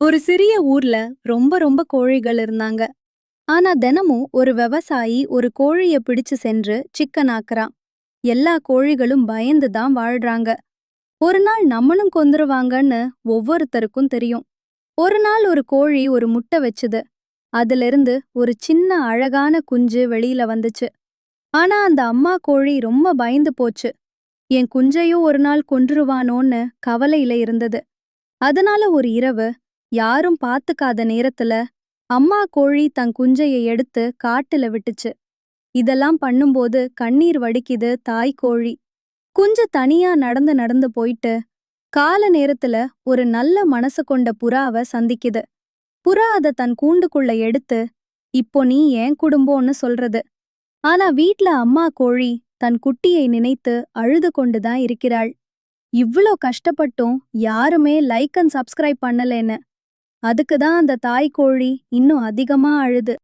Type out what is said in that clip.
ஒரு சிறிய ஊர்ல ரொம்ப ரொம்ப கோழிகள் இருந்தாங்க. ஆனா தினமும் ஒரு விவசாயி ஒரு கோழிய பிடிச்சு சென்று சிக்கன் ஆக்குறான் எல்லா கோழிகளும் பயந்து தான் வாழ்றாங்க. ஒரு நாள் நம்மளும் கொந்துருவாங்கன்னு ஒவ்வொருத்தருக்கும் தெரியும். ஒரு நாள் ஒரு கோழி ஒரு முட்டை வச்சுது. அதிலிருந்து ஒரு சின்ன அழகான குஞ்சு வெளியில வந்துச்சு. ஆனா அந்த அம்மா கோழி ரொம்ப பயந்து போச்சு. என் குஞ்சையும் ஒரு நாள் கொன்றுவானோன்னு கவலையில இருந்தது. அதனால ஒரு இரவு யாரும் பாத்துக்காத நேரத்துல அம்மா கோழி தன் குஞ்சைய எடுத்து காட்டுல விட்டுச்சு. இதெல்லாம் பண்ணும்போது கண்ணீர் வடிக்குது தாய் கோழி. குஞ்சு தனியா நடந்து நடந்து போயிட்டு கால நேரத்துல ஒரு நல்ல மனசு கொண்ட புறாவ சந்திக்குது. புறா அத தன் கூண்டுக்குள்ள எடுத்து இப்போ நீ ஏன் குடும்பம்னு சொல்றது? ஆனா வீட்ல அம்மா கோழி தன் குட்டியை நினைத்து அழுது கொண்டுதான் இருக்கிறாள். இவ்ளோ கஷ்டப்பட்டும் யாருமே லைக் அண்ட் சப்ஸ்கிரைப் பண்ணலேன்னு அதுக்கு தான் அந்த தாய் கோழி இன்னும் அதிகமா அழுது.